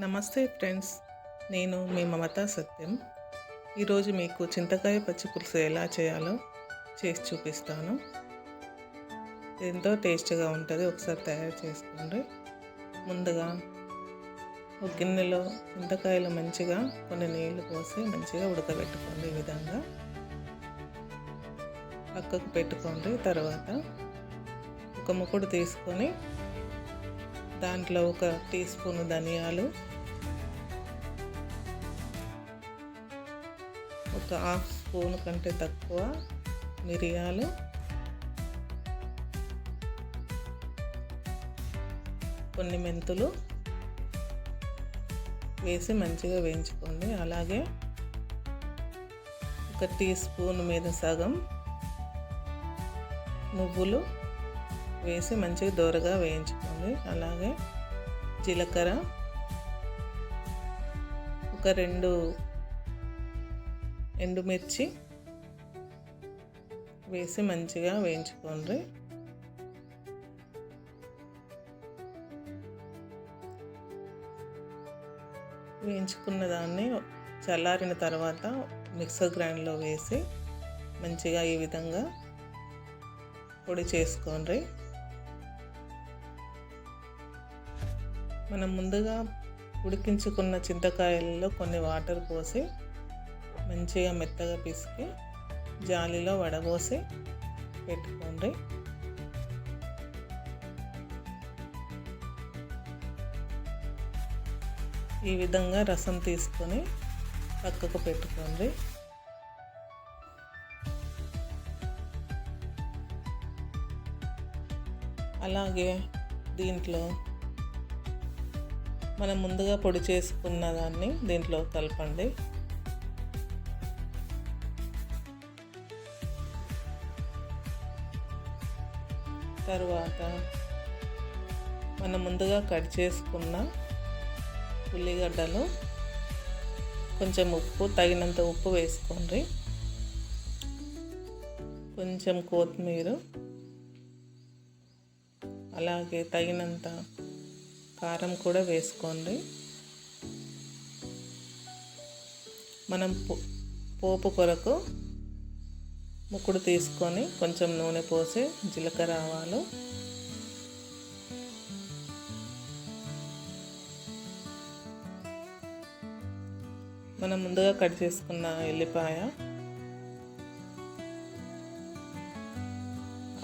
నమస్తే ఫ్రెండ్స్ నేను మీ మమతా సత్యం. ఈరోజు మీకు చింతకాయ పచ్చి పులుసు ఎలా చేయాలో చేసి చూపిస్తాను. ఎంతో టేస్ట్గా ఉంటుంది ఒకసారి తయారు చేసుకోండి. ముందుగా ఒక గిన్నెలో చింతకాయలు మంచిగా కొన్ని నీళ్ళు పోసి మంచిగా ఉడకబెట్టుకోండి ఈ విధంగా. పక్కకు పెట్టుకోండి తర్వాత ఒక ముక్కుడు తీసుకొని దాంట్లో ఒక టీ స్పూన్ ధనియాలు ఒక హాఫ్ స్పూన్ కంటే తక్కువ మిరియాలు కొన్ని మెంతులు వేసి మంచిగా వేయించుకోండి. అలాగే ఒక టీ స్పూన్ మీద సగం నువ్వులు వేసి మంచిగా దోరగా వేయించుకోండి. అలాగే జీలకర్ర ఒక రెండు ఎండుమిర్చి వేసి మంచిగా వేయించుకోండి. వేయించుకున్న దాన్ని చల్లారిన తర్వాత మిక్సర్ గ్రైండ్లో వేసి మంచిగా ఈ విధంగా పొడి చేసుకోండి. మనం ముందుగా ఉడికించుకున్న చింతకాయలలో కొన్ని వాటర్ పోసి మంచిగా మెత్తగా పిసికి జాలిలో వడబోసి పెట్టుకోండి. ఈ విధంగా రసం తీసుకొని పక్కకు పెట్టుకోండి. అలాగే దీంట్లో మనం ముందుగా పొడి చేసుకున్న దాన్ని దీంట్లో కలపండి. తర్వాత మనం ముందుగా కట్ చేసుకున్న ఉల్లిగడ్డలు కొంచెం ఉప్పు తగినంత ఉప్పు వేసుకోండి. కొంచెం కొత్తిమీర అలాగే తగినంత కారం కూడా వేసుకోండి. మనం పోపు కొరకు ముక్కుడు తీసుకొని కొంచెం నూనె పోసి జీలకర్ర ఆవాలు. మనం ముందుగా కట్ చేసుకున్న ఎల్లిపాయ.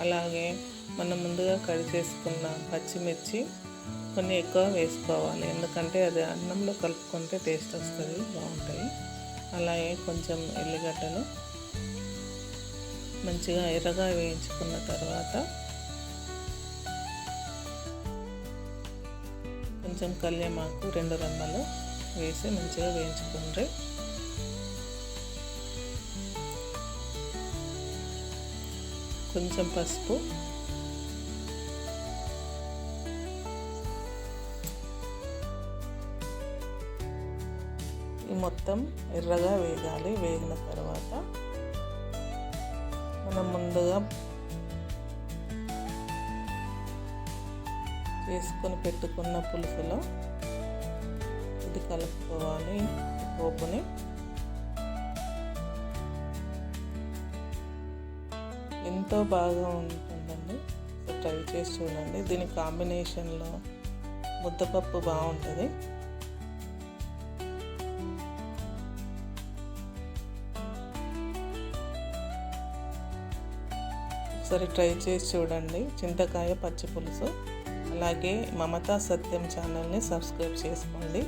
అలాగే మనం ముందుగా కట్ చేసుకున్న పచ్చిమిర్చి. కొన్ని ఎక్కువ వేసుకోవాలి. ఎందుకంటే అది అన్నంలో కలుపుకుంటే టేస్ట్ వస్తుంది బాగుంటాయి అలాగే కొంచెం ఎల్లిగడ్డలు మంచిగా ఎర్రగా వేయించుకున్న తర్వాత కొంచెం కళ్యామాకు రెండు రెమ్మలు వేసి మంచిగా వేయించుకుంటే కొంచెం పసుపు మొత్తం ఎర్రగా వేగాలి. వేగిన తర్వాత మనం ముందుగా వేసుకొని పెట్టుకున్న పులుసులో ఇది కలుపుకోవాలి. పోపుని. ఎంతో బాగా ఉంటుందండి. ట్రై చేసి చూడండి. దీని కాంబినేషన్లో ముద్దపప్పు బాగుంటుంది. ఒకసారి ట్రై చేసి చూడండి. చింతకాయ పచ్చి పులుసు. అలాగే మమతా సత్యం ఛానల్ని సబ్స్క్రైబ్ చేసుకోండి.